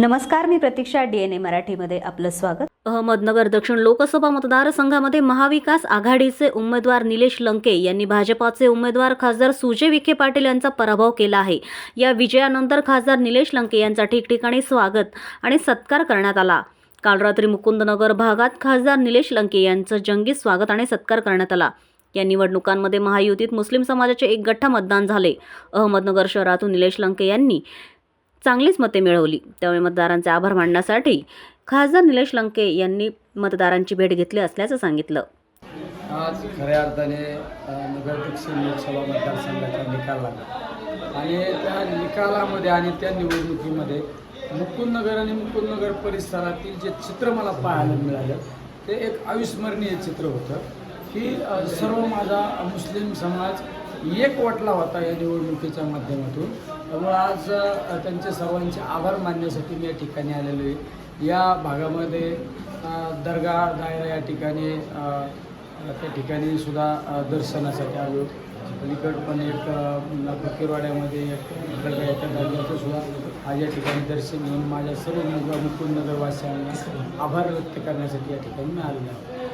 नमस्कार मी प्रतीक्षा डीएनए मराठीमध्ये आपलं स्वागत. अहमदनगर दक्षिण लोकसभा मतदारसंघामध्ये महाविकास आघाडीचे उमेदवार निलेश लंके यांनी भाजपाचे उमेदवार खासदार सुजय विखे पाटील यांचा पराभव केला आहे. या विजयानंतर खासदार निलेश लंके यांचा ठिकठिकाणी स्वागत आणि सत्कार करण्यात आला. काल रात्री मुकुंदनगर भागात खासदार निलेश लंके यांचं जंगी स्वागत आणि सत्कार करण्यात आला. या निवडणुकांमध्ये महायुतीत मुस्लिम समाजाचे एक गठ्ठा मतदान झाले. अहमदनगर शहरातून निलेश लंके यांनी चांगलीच मते मिळवली. त्यामुळे मतदारांचे आभार मानण्यासाठी खासदार निलेश लंके यांनी मतदारांची भेट घेतली असल्याचं सांगितलं. आज खऱ्या अर्थाने अ, नगर दक्षिण लोकसभा मतदारसंघाचा निकाल लागला. आणि त्या निकालामध्ये आणि त्या निवडणुकीमध्ये मुकुंदनगर आणि मुकुंदनगर परिसरातील जे चित्र मला पाहायला मिळालं ते एक अविस्मरणीय चित्र होतं की सर्व माझा मुस्लिम समाज एकवटला होता या निवडणुकीच्या माध्यमातून. त्यामुळे आज त्यांचे सर्वांचे आभार मानण्यासाठी मी या ठिकाणी आलेलो आहे. या भागामध्ये दर्गा दायरा या ठिकाणी त्या ठिकाणी सुद्धा दर्शनासाठी आलो. अलीकड पण एक फकीरवाड्यामध्ये एक दर्गा आहे. दर्ग्याचं सुद्धा आज या ठिकाणी दर्शन घेऊन माझ्या सर्व मुकुंदनगरवासियांना आभार व्यक्त करण्यासाठी या ठिकाणी मी आलेलो आहे.